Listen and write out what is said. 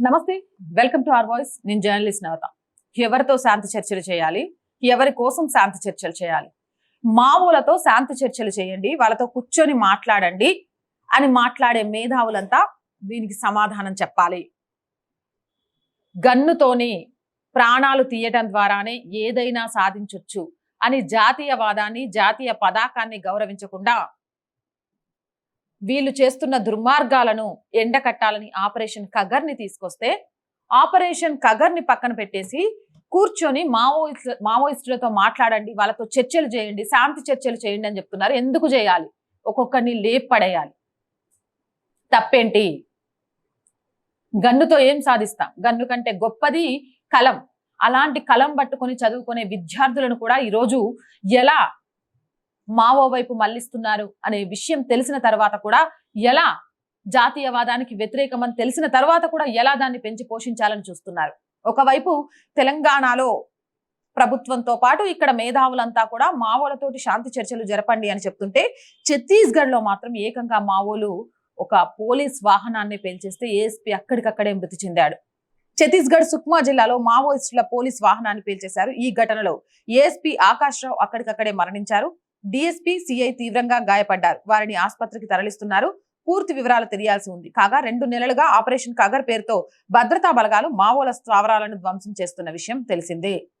నమస్తే welcome to are voice. నేను journalist Navata. ఎవరితో శాంతి చర్చలు చేయాలి? ఎవరి కోసం శాంతి చర్చలు చేయాలి? మావులతో శాంతి చర్చలు చేయండి వాళ్ళతో కూర్చొని మాట్లాడండి అని మాట్లాడే మేధావులంతా దీనికి సమాధానం చెప్పాలి. గన్నుతోని ప్రాణాలు తీయటం ద్వారానే ఏదైనా సాధించవచ్చు అని జాతీయవాదాన్ని జాతీయ పతాకాన్ని గౌరవించకుండా వీళ్ళు చేస్తున్న దుర్మార్గాలను ఎండకట్టాలని ఆపరేషన్ కగర్ని తీసుకొస్తే ఆపరేషన్ కగర్ని పక్కన పెట్టేసి కూర్చొని మావోయిస్టు మావోయిస్టులతో మాట్లాడండి వాళ్ళతో చర్చలు చేయండి శాంతి చర్చలు చేయండి అని చెప్తున్నారు. ఎందుకు చేయాలి? ఒక్కొక్కరిని లేపడేయాలి. తప్పేంటి? గన్నుతో ఏం సాధిస్తాం? గన్ను కంటే గొప్పది కలం. అలాంటి కలం పట్టుకొని చదువుకునే విద్యార్థులను కూడా ఈరోజు ఎలా మావో వైపు మళ్ళిస్తున్నారు అనే విషయం తెలిసిన తర్వాత కూడా ఎలా జాతీయవాదానికి వ్యతిరేకమని తెలిసిన తర్వాత కూడా ఎలా దాన్ని పెంచి పోషించాలని చూస్తున్నారు. ఒకవైపు తెలంగాణలో ప్రభుత్వంతో పాటు ఇక్కడ మేధావులంతా కూడా మావోలతోటి శాంతి చర్చలు జరపండి అని చెప్తుంటే ఛత్తీస్గఢ్లో మాత్రం ఏకంగా మావోలు ఒక పోలీస్ వాహనాన్ని పేల్చేస్తే ఏఎస్పీ అక్కడికక్కడే మృతి చెందాడు. ఛత్తీస్గఢ్ సుక్మా జిల్లాలో మావోయిస్టుల పోలీస్ వాహనాన్ని పేల్చేశారు. ఈ ఘటనలో ఏఎస్పీ ఆకాష్ రావు అక్కడికక్కడే మరణించారు. డిఎస్పీ సిఐ తీవ్రంగా గాయపడ్డారు. వారిని ఆసుపత్రికి తరలిస్తున్నారు. పూర్తి వివరాలు తెలియాల్సి ఉంది. కాగా రెండు నెలలుగా ఆపరేషన్ కగర్ పేరుతో భద్రతా బలగాలు మావోల స్థావరాలను ధ్వంసం చేస్తున్న విషయం తెలిసిందే.